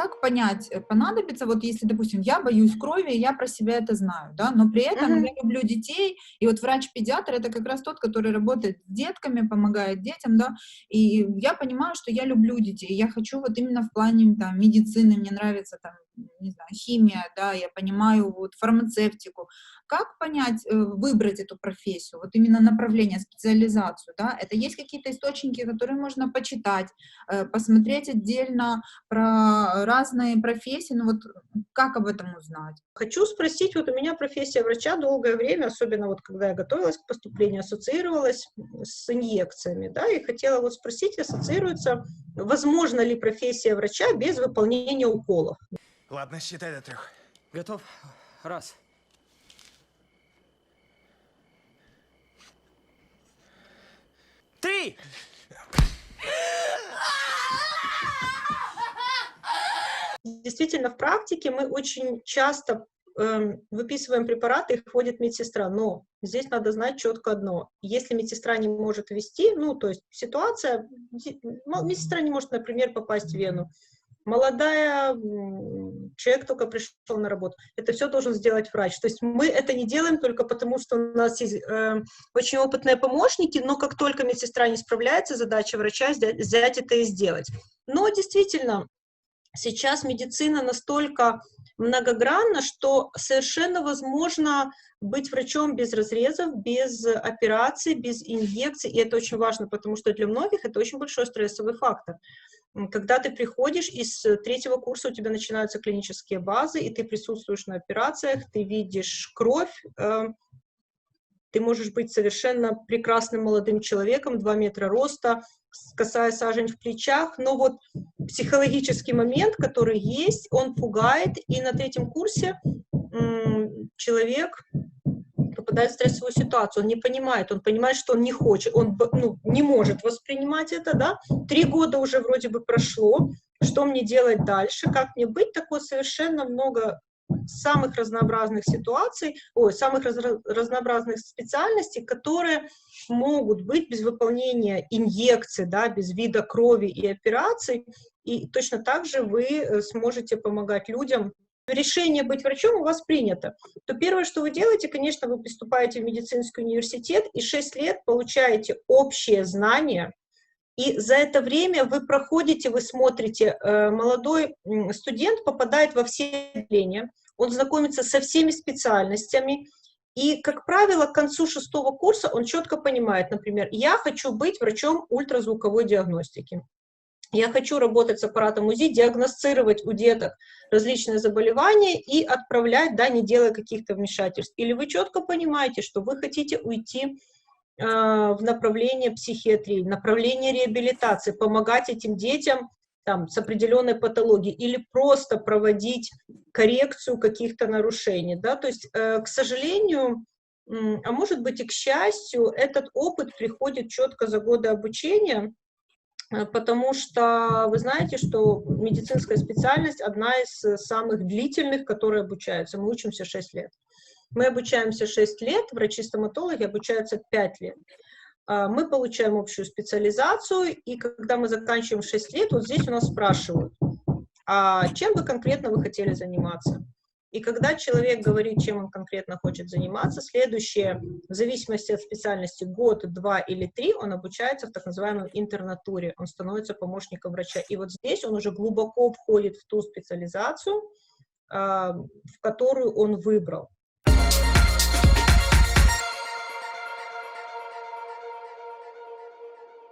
как понять, э, понадобится, вот если, допустим, я боюсь крови, я про себя это знаю, да, но при этом Мгм. я люблю детей, и вот врач-педиатр это как раз тот, который работает с детками, помогает детям, да, и я понимаю, что я люблю детей, я хочу вот именно в плане там медицины, мне нравится там, не знаю, химия, да, я понимаю вот фармацевтику. Как понять, э, выбрать эту профессию, вот именно направление, специализацию, да? Это есть какие-то источники, которые можно почитать, э, посмотреть отдельно про разные профессии, ну вот как об этом узнать? Хочу спросить, вот у меня профессия врача долгое время, особенно вот когда я готовилась к поступлению, ассоциировалась с инъекциями, да, и хотела вот спросить, ассоциируется, возможно ли профессия врача без выполнения уколов? Ладно, считай до трех. Готов? Раз. Действительно, в практике мы очень часто эм, выписываем препараты, их вводит медсестра, но здесь надо знать четко одно. Если медсестра не может ввести, ну, то есть ситуация, м- медсестра не может, например, попасть в вену, молодая, человек только пришел на работу, это все должен сделать врач. То есть мы это не делаем только потому, что у нас есть э, очень опытные помощники, но как только медсестра не справляется, задача врача взять, взять это и сделать. Но действительно, сейчас медицина настолько многогранна, что совершенно возможно быть врачом без разрезов, без операций, без инъекций, и это очень важно, потому что для многих это очень большой стрессовый фактор. Когда ты приходишь из третьего курса, у тебя начинаются клинические базы, и ты присутствуешь на операциях, ты видишь кровь, э, ты можешь быть совершенно прекрасным молодым человеком, 2 метра роста, с косая сажень в плечах, но вот психологический момент, который есть, он пугает, и на третьем курсе человек попадает в стрессовую ситуацию, он не понимает, он понимает, что он не хочет, он ну, не может воспринимать это, да, три года уже вроде бы прошло, что мне делать дальше, как мне быть, такое совершенно много самых разнообразных ситуаций, ой, самых разра- разнообразных специальностей, которые могут быть без выполнения инъекций, да, без вида крови и операций, и точно так же вы э, сможете помогать людям. Решение быть врачом у вас принято. То первое, что вы делаете, конечно, вы поступаете в медицинский университет и 6 лет получаете общие знания, и за это время вы проходите, вы смотрите, э, молодой студент попадает во все отделения, он знакомится со всеми специальностями, и, как правило, к концу шестого курса он четко понимает, например, я хочу быть врачом ультразвуковой диагностики. Я хочу работать с аппаратом УЗИ, диагностировать у деток различные заболевания и отправлять, да, не делая каких-то вмешательств. Или вы четко понимаете, что вы хотите уйти э, в направление психиатрии, направление реабилитации, помогать этим детям там, с определенной патологией или просто проводить коррекцию каких-то нарушений. Да? То есть, э, к сожалению, а может быть и к счастью, этот опыт приходит четко за годы обучения, э, потому что вы знаете, что медицинская специальность одна из э, самых длительных, которые обучаются. Мы учимся 6 лет. Мы обучаемся 6 лет, врачи-стоматологи обучаются 5 лет. А, Мы получаем общую специализацию, и когда мы заканчиваем 6 лет, вот здесь у нас спрашивают, а чем вы конкретно вы хотели заниматься? И когда человек говорит, чем он конкретно хочет заниматься, следующее, в зависимости от специальности, год, два или три, он обучается в так называемой интернатуре, он становится помощником врача. И вот здесь он уже глубоко входит в ту специализацию, а, в которую он выбрал.